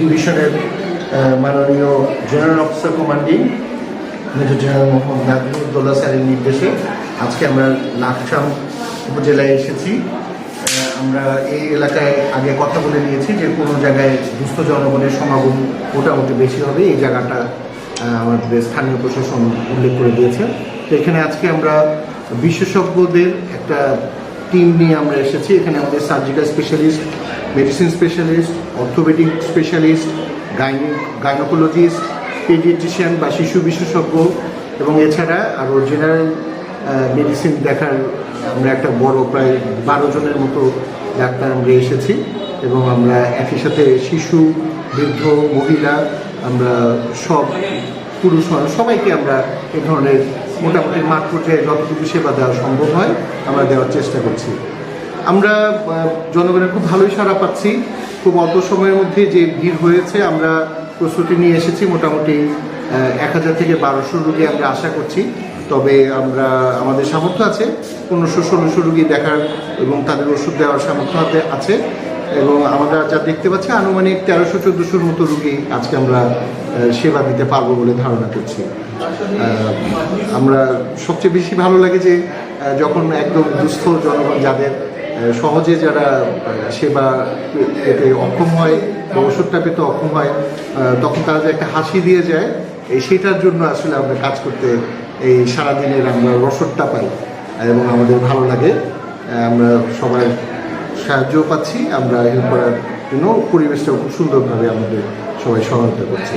ডিভিশনের মাননীয় general officer commanding, major general Mohammad Nazmuddoulla স্যারের নির্দেশে আজকে আমরা লাকসাম উপজেলায় এসেছি। আমরা এই এলাকায় আগে কথা বলে নিয়েছি যে কোনো জায়গায় দুস্থ জনগণের সমাগম মোটামুটি বেশি হবে। এই জায়গাটা আমাদের স্থানীয় প্রশাসন উল্লেখ করে দিয়েছে। তো এখানে আজকে আমরা বিশেষজ্ঞদের একটা টিম নিয়ে আমরা এসেছি। এখানে আমাদের surgical specialist medicine specialist orthopaedic specialist gynaecologist paediatrician বা শিশু বিশেষজ্ঞ এবং এছাড়া আরও জেনারেল মেডিসিন দেখার আমরা একটা বড় প্রায় বারো জনের মতো ডাক্তার আমরা এসেছি এবং আমরা একই সাথে শিশু, বৃদ্ধ, মহিলা, আমরা সব পুরুষ মানুষ, সবাইকে আমরা এ ধরনের মোটামুটি মাঠ পর্যায়ে যতটুকু সেবা দেওয়া সম্ভব হয়, আমরা দেওয়ার চেষ্টা করছি। আমরা জনগণের খুব ভালোই সাড়া পাচ্ছি। খুব অল্প সময়ের মধ্যে যে ভিড় হয়েছে, আমরা প্রস্তুতি নিয়ে এসেছি। মোটামুটি এক হাজার থেকে বারোশো রুগী আমরা আশা করছি। তবে আমরা, আমাদের সামর্থ্য আছে। পনেরোশো, ষোলোশো রুগী দেখার এবং তাদের ওষুধ দেওয়ার সামর্থ্য আছে এবং আমরা যা দেখতে পাচ্ছি, আনুমানিক তেরোশো, চোদ্দোশোর মতো রুগী আজকে আমরা সেবা দিতে পারব বলে ধারণা করছি। আমরা সবচেয়ে বেশি ভালো লাগে যে যখন একদম দুস্থ জনগণ যাদের সহজে যারা সেবা পেতে অক্ষম হয় বা ওষুধটা পেতে অক্ষম হয় তখন তারা যে একটা হাসি দিয়ে যায়, এই সেটার জন্য আসলে আমরা কাজ করতে এই সারাদিনের আমরা রসদটা পাই এবং আমাদের ভালো লাগে। আমরা সবাই সাহায্যও পাচ্ছি, আমরা হেল্প করার জন্য পরিবেশটা খুব সুন্দরভাবে আমাদের সবাই সহায়তা করছে।